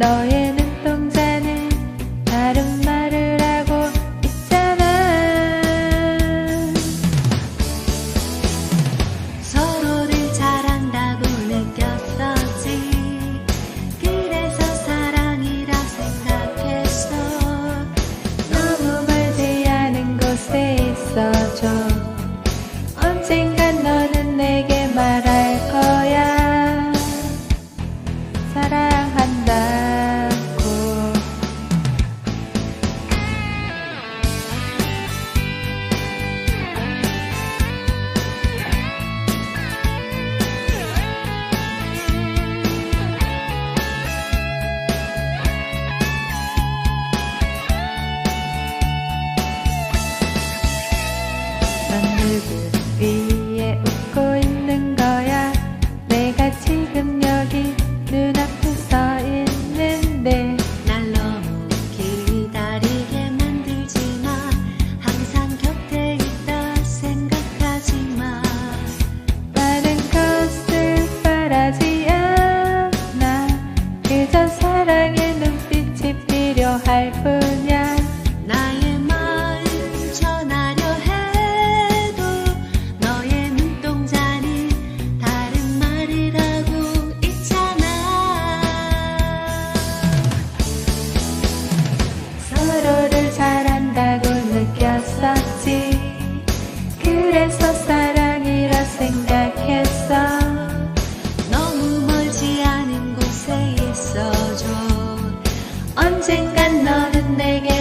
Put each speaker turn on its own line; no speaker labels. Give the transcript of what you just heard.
đời 하늘을 위에 웃고 언젠간 너는 내게